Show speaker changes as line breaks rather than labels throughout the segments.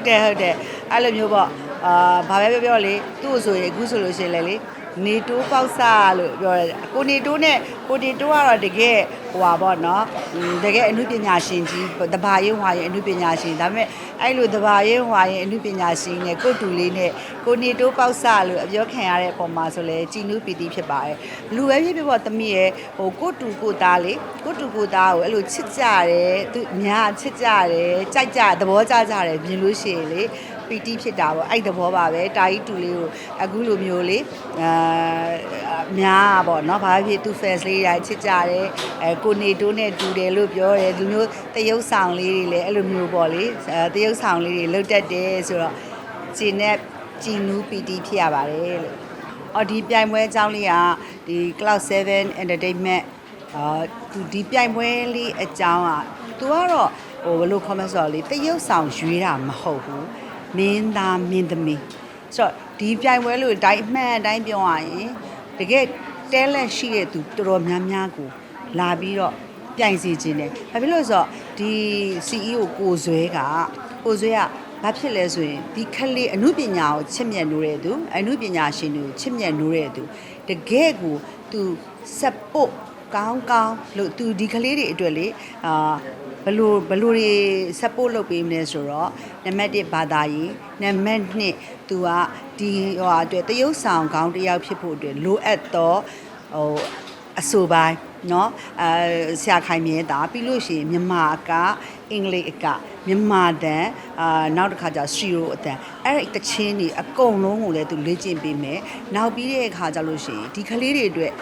ဟုတ်တယ်ဟုတ်တယ်အဲ့လိုမျိုးပေါ့အာဘာပဲပြောပြောလေသူ့ကိုဆိုရင်အခုဆိုလို့ရှိရင်လေလေ နေတိုးပေါက်စားလို့ပြောတယ်ကိုနေတိုးနဲ့ကိုနေတိုးကတော့တကယ်ဟိုပါပေါ့နော်อืมတကယ်အမှုပညာရှင်ကြီးတဘာရေးဟွာရင်အမှုပညာရှင်ဒါပေမဲ့အဲ့လိုတဘာရေးဟွာရင်အမှုပညာရှင်နဲ့ကိုတူလေးနဲ့ကိုနေတိုးပေါက်စားလို့အပြောခံရတဲ့အပေါ်မှာဆိုလဲကြည်နူးပီတိဖြစ်ပါတယ်လူပဲဖြစ်ဖြစ်ပေါ့သမီးရဲ့ဟိုကိုတူကိုသားလေးကိုတူကိုသားကိုအဲ့လိုချစ်ကြတယ်သူများချစ်ကြတယ်ကြိုက်ကြသဘောကျကြတယ်မြင်လို့ရှိရင်လေ ပီတိဖြစ်တာပေါ့အဲ့သဘောပါပဲတာကြီးတူလေးကိုအခုလိုမျိုးလေအာများပေါ့နော်ဘာဖြစ်သူ face လေးရချစ်ကြတယ်အဲကိုနေတိုးနဲ့တူတယ်လို့ပြောတယ်ဒီမျိုးတရုပ်ဆောင်လေးတွေလည်းအဲ့လိုမျိုးပေါ့လေအဲတရုပ်ဆောင်လေးတွေလုတ်တက်တယ်ဆိုတော့ဂျင်းနဲ့ဂျင်းနူးပီတိဖြစ်ရပါတယ်လို့အော်ဒီပြိုင်ပွဲအကြောင်းလေးကဒီ Cloud 7 Entertainment အာသူဒီပြိုင်ပွဲလေးအကြောင်းอ่ะ तू ကတော့ဟိုဘယ်လို comment ဆိုတော့လေတရုပ်ဆောင်ရွေးတာမဟုတ်ဘူး မင်းသားမင်းသမီးဆိုတော့ဒီပြိုင်ပွဲလို့တိုင်းအမှန်အတိုင်းပြောရရင်တကယ် talent ရှိတဲ့သူတော်တော်များများကိုလာပြီးတော့ပြိုင်စီခြင်းတယ်ဘာဖြစ်လို့လဲဆိုတော့ဒီ CEO ကိုဇွဲကကိုဇွဲကဘာဖြစ်လဲဆိုရင်ဒီခလေးအမှုပညာကိုချစ်မြတ်နိုးတဲ့သူအမှုပညာရှင်တွေကိုချစ်မြတ်နိုးတဲ့သူတကယ်ကိုသူ support ကောင်းကောင်းလို့သူဒီကလေးတွေအတွက်လေအာ ဘလို့ဘလို့တွေ support လုပ်ပေးမလဲဆိုတော့နံပါတ်1ဘာသာရေးနံပါတ်2သူကဒီဟိုအတွက်တရုပ်ဆောင်ကောင်းတစ်ယောက်ဖြစ်ဖို့အတွက်လိုအပ်တော့ဟိုအဆိုပိုင်းเนาะအဲဆရာခိုင်မြဲတာပြီးလို့ရှိရင်မြန်မာအကအင်္ဂလိပ်အကမြန်မာတန်အာနောက်တစ်ခါကျရှီရိုအတန်အဲ့ဒီတချင်းတွေအကုန်လုံးကိုလည်းသူလေ့ကျင့်ပေးမယ်နောက်ပြီးတဲ့အခါကျလို့ရှိရင်ဒီကလေးတွေအတွက်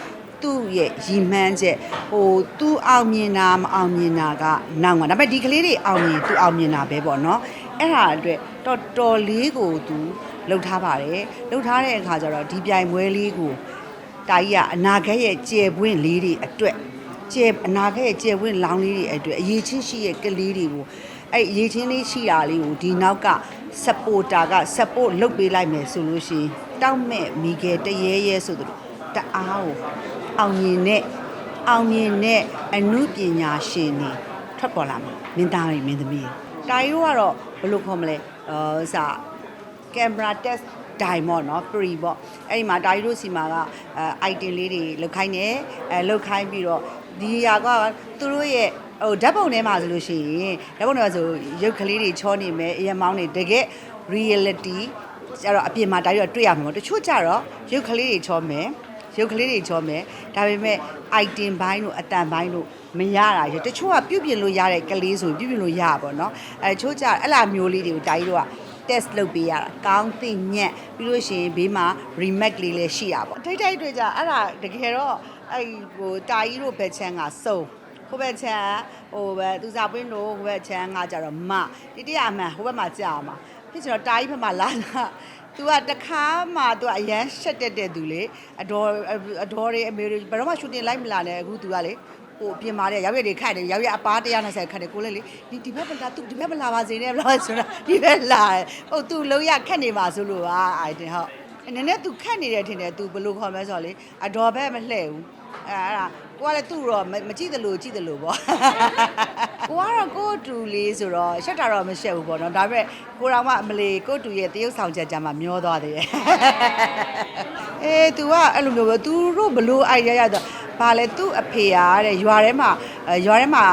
သူ့ရဲ့ရည်မှန်းချက်ဟိုသူအောင်မြင်တာမအောင်မြင်တာကနောက်မှာဒါပေမဲ့ဒီကလေးတွေအောင်မြင်သူအောင်မြင်တာပဲပေါ့နော်အဲ့ဒါအတွက်တော်တော်လေးကိုသူလှုပ်ထားပါတယ်လှုပ်ထားတဲ့အခါကျတော့ဒီပြိုင်ပွဲလေးကိုတာကြီးကအနာဂတ်ရဲ့ကျယ်ပွင့်လေးတွေအတွက်ကျယ်အနာဂတ်ရဲ့ကျယ်ပွင့်လောင်းလေးတွေအတွက်အရေးချင်းရှိရဲ့ကလေးတွေကိုအဲ့အရေးချင်းလေးရှိတာလေးကိုဒီနောက်က supporter က support လုပ်ပေးလိုက်မယ်ဆိုလို့ရှိရင်တောက်မဲ့မိခဲတရေရဲဆိုသူတို့တအားကို အောင်မြင်တဲ့အောင်မြင်တဲ့အမှုပညာရှင်တွေထွက်ပေါ်လာမှာမင်းသားတွေမင်းသမီးတွေတာရိုးကတော့ဘယ်လိုခေါ်မလဲအာစာကင်မရာတက်စ်ဒိုင်မော့နော် pre ပေါ့အဲ့ဒီမှာတာရီတို့စီမှာကအဲ item လေးတွေလုတ်ခိုင်းတယ်အဲလုတ်ခိုင်းပြီးတော့ဒီဟာကသူတို့ရဲ့ဟိုဓာတ်ပုံထဲမှာဆိုလို့ရှိရင်ဓာတ်ပုံထဲမှာဆိုရုပ်ကလေးတွေချောနေမယ်အရင်မောင်းနေတကယ် reality ကျတော့အပြင်မှာတာရီကတွေ့ရမှာပေါ့တချို့ကျတော့ရုပ်ကလေးတွေချောမယ် ရုပ်ကလေးတွေချောမယ်ဒါပေမဲ့ item ဘိုင်းတို့အတန်ဘိုင်းတို့မရတာရတချို့ကပြုတ်ပြင်လို့ရတဲ့ကလေးဆိုရင်ပြုတ်ပြင်လို့ရပါဘောเนาะအဲချို့ကြအဲ့လာမျိုးလေးတွေကိုတာကြီးတို့က test လုပ်ပေးရတာကောင်းသိညက်ပြီးလို့ရှိရင်ဘေးမှာ remake လေးလည်းရှိရပါဘောထိတ်ထိတ်တွေ့ကြအဲ့ဒါတကယ်တော့အဲ့ဟိုတာကြီးတို့ဘက်ချမ်းကစုံဟိုဘက်ချမ်းဟိုဘက်သူစားပင်းတို့ဟိုဘက်ချမ်းကကြတော့မတိတိအမှန်ဟိုဘက်မှာကြာမှာဖြစ်ချင်တော့တာကြီးဘက်မှာလာတာ သူကတခါမှသူကအရန်ရှက်တက်တဲ့သူလေအဒေါ်အဒေါ်တွေအမေတွေဘယ်တော့မှရှူတင်လိုက်မလာနဲ့အခုသူကလေဟိုပြင်မာတဲ့ရောက်ရက်တွေခတ်တယ်ရောက်ရက်အပား120ခတ်တယ်ကိုလည်းလေဒီဒီဘက်ပလာသူဒီဘက်ပလာပါစေနဲ့ဘလာဆိုတာဒီဘက်လာဟုတ်သူလုံးရခတ်နေပါဆိုလို့ပါအဲ့တင်ဟုတ်နည်းနည်းသူခတ်နေတယ်ထင်တယ်သူဘယ်လိုခေါ်မလဲဆိုတော့လေအဒေါ်ဘက်မလှဲ့ဘူး အဲ့အဲ့ဒါကိုကလည်းသူ့တော့မကြည့်တယ်လို့ကြည့်တယ်လို့ပေါ့ကိုကတော့ကိုတူလေးဆိုတော့ရှက်တာတော့မရှက်ဘူးပေါ့နော်ဒါပေမဲ့ကိုတော်မှအမလီကိုတူရဲ့တရုပ်ဆောင်ချက်ကြမှာမျောသွားတယ်အေး तू ကအဲ့လိုမျိုးပဲ तू တို့ဘလို့ idea ရတော့ဘာလဲသူ့အဖေရတဲ့ရွာထဲမှာရွာထဲမှာ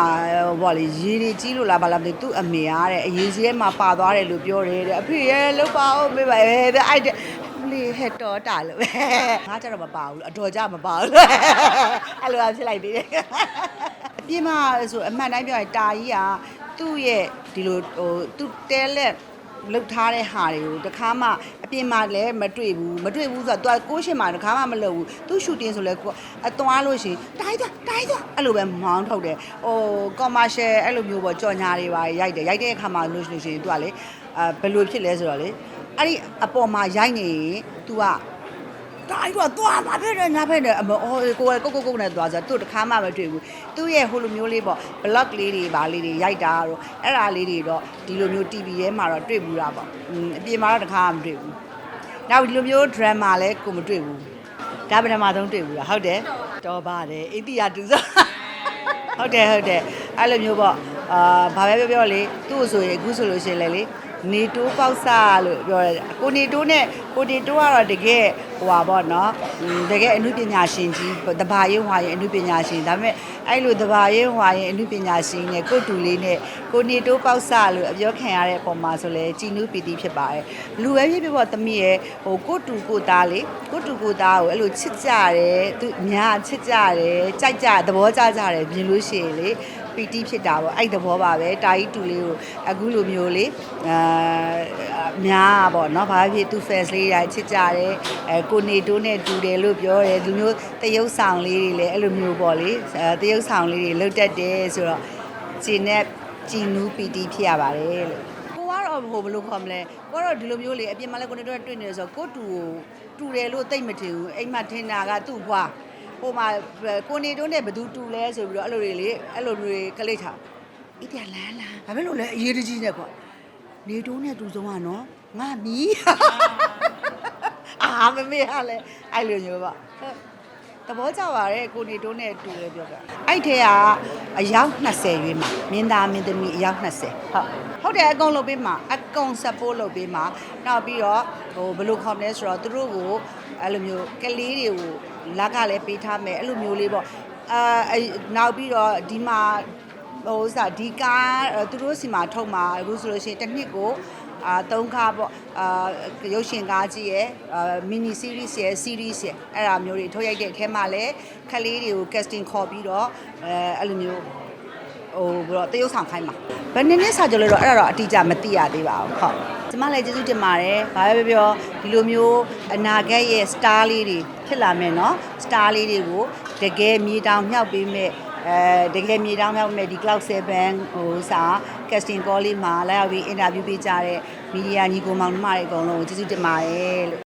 ဟိုဗောလေရေတွေကြီးလို့လားဘာလားမသိသူ့အမေရတဲ့အရေးကြီးထဲမှာပါသွားတယ်လို့ပြောတယ်တဲ့အဖေရဲ့လောက်ပါအောင်မေးပါရဲ့တဲ့အဲ့ လေဟက်တော်တာလို့ပဲငါကြတော့မပါဘူးလို့အတော်ကြမပါဘူးလို့အဲ့လိုဖြစ်လိုက်သေးတယ်အပြင်းမဆိုအမှန်တိုင်းပြောရင်တာကြီးကသူ့ရဲ့ဒီလိုဟိုသူ့တဲလက်လုတ်ထားတဲ့ဟာတွေကိုတခါမှအပြင်မှာလည်းမတွေ့ဘူးမတွေ့ဘူးဆိုတော့ तू ကိုရှင်မှာတခါမှမလုပ်ဘူးသူ့ရှူတင်ဆိုလဲကိုအသွားလို့ရှိရင်တိုင်းသွားတိုင်းသွားအဲ့လိုပဲမောင်းထုတ်တယ်ဟို commercial အဲ့လိုမျိုးပေါ့ကြော်ညာတွေပါရိုက်တယ်ရိုက်တဲ့အခါမှာလို့ရှိရင် तू ကလေအဲဘယ်လိုဖြစ်လဲဆိုတော့လေ အဲ့ဒီအပေါ်မှာရိုက်နေရင် तू က တိုင်းတော့သွားမှာဖြစ်တယ်ညာဖြစ်တယ်အမအော်ကိုယ်ကကုတ်ကုတ်ကုတ်နဲ့သွားဆိုတော့သူ့တခါမှမတွေ့ဘူးသူ့ရဲ့ဟိုလိုမျိုးလေးပေါ့ block လေးတွေဗာလေးတွေရိုက်တာတော့အဲ့ဒါလေးတွေတော့ဒီလိုမျိုး TV ထဲမှာတော့တွေ့ဘူးတာပေါ့อืมအပြင်မှာတော့တခါမှမတွေ့ဘူးနောက်ဒီလိုမျိုး drama လည်းကိုမတွေ့ဘူးဒါပထမဆုံးတွေ့ဘူးတာဟုတ်တယ်တော်ပါတယ်အိတိယတူဆိုဟုတ်တယ်ဟုတ်တယ်အဲ့လိုမျိုးပေါ့အာဘာပဲပြောပြောလေသူ့ကိုဆိုရင်အခုဆိုလို့ရှိရင်လေလေ နေတိုးပေါက်စားလို့ပြောတယ်ကိုနေတိုးနဲ့ကိုနေတိုးကတော့တကယ်ဟိုပါပေါ့နော်อืมတကယ်အမှုပညာရှင်ကြီးတဘာရင်ဟွာရင်အမှုပညာရှင်ဒါပေမဲ့အဲ့လိုတဘာရင်ဟွာရင်အမှုပညာရှင်နဲ့ကိုတူလေးနဲ့ကိုနေတိုးပေါက်စားလို့အပြောခံရတဲ့ပုံမှာဆိုလဲကြည်နူးပီတိဖြစ်ပါတယ်လူပဲဖြစ်ဖြစ်ပေါ့သမီးရဲ့ဟိုကိုတူကိုသားလေးကိုတူကိုသားကိုအဲ့လိုချစ်ကြတယ်သူညာချစ်ကြတယ်ကြိုက်ကြသဘောကျကြတယ်မြင်လို့ရှိရင်လေ ပီတိဖြစ်တာပေါ့အဲ့သဘောပါပဲတာကြီးတူလေးကိုအခုလိုမျိုးလေအာများပေါ့နော်ဘာဖြစ်သူ face လေးရိုက်ချစ်ကြတယ်အဲကိုနေတိုးနဲ့တူတယ်လို့ပြောတယ်ဒီမျိုးတရုပ်ဆောင်လေးတွေလည်းအဲ့လိုမျိုးပေါ့လေအဲတရုပ်ဆောင်လေးတွေလုတ်တက်တယ်ဆိုတော့ဂျင်းနဲ့ဂျင်းနူးပီတိဖြစ်ရပါတယ်လို့ကိုကတော့ဟိုဘယ်လိုခေါ်မလဲကိုကတော့ဒီလိုမျိုးလေအပြင်မှာလည်းကိုနေတိုးတွေ့နေတယ်ဆိုတော့ကိုတူကိုတူတယ်လို့သိမ့်မထင်ဘူးအိမ်မှာထင်တာကသူ့ဘွား ဟိုမှာကိုနေတို့နဲ့ဘသူတူလဲဆိုပြီးတော့အဲ့လိုတွေလေအဲ့လိုတွေကလိတ်ထားအိတရားလန်းလန်းဘာဖြစ်လို့လဲအရေးတကြီးနဲ့ကွာနေတို့နဲ့တူဆုံးကနော်ငါမီးအာမမေကလည်းအဲ့လိုမျိုးပေါ့တဘောကြပါရဲ့ကိုနေတို့နဲ့တူတယ်ပြောတာအဲ့ထဲကအယောက်20ရွေးမှာမင်းသားမင်းသမီးအယောက်20ဟုတ်ဟုတ်တယ်အကုန်လုပ်ပေးမှာအကုန် support လုပ်ပေးမှာနောက်ပြီးတော့ဟိုဘယ်လိုခေါ်မလဲဆိုတော့သူတို့ကိုအဲ့လိုမျိုးကလေးတွေကို လက်ကလည်းပေးထားမယ်အဲ့လိုမျိုးလေးပေါ့အာအဲ့နောက်ပြီးတော့ဒီမှာဟိုစားဒီကားအဲ့သူတို့စီမှာထုတ်မှာအခုဆိုလို့ရှိရင်တစ်နှစ်ကိုအာသုံးခါပေါ့အာရုပ်ရှင်ကားကြီးရယ်အာမီနီ series ရယ် series ရယ်အဲ့ဒါမျိုးတွေထုတ်ရိုက်တဲ့အထဲမှာလည်းခလေးတွေကို casting ခေါ်ပြီးတော့အဲအဲ့လိုမျိုးဟိုဘယ်တော့တရုပ်ဆောင်ခိုင်းမှာဘယ်နည်းနည်းစာကြလို့တော့အဲ့ဒါတော့အတိအကျမသိရသေးပါဘူးဟုတ် ကျမလည်းကျေးဇူးတင်ပါတယ်ဘာပဲပြောပြောဒီလိုမျိုးအနာဂတ်ရဲ့ star လေးတွေဖြစ်လာမယ်နော် star လေးတွေကိုတကယ်မြေတောင်မြောက်ပေးမဲ့အဲတကယ်မြေတောင်းရောက်မဲ့ဒီ Cloud 7ဟိုစာ casting call လေးမှာလာရောက်ပြီး interview ပေးကြတဲ့ media ညီကိုမောင်နှမတွေအကုန်လုံးကိုကျေးဇူးတင်ပါတယ်လို့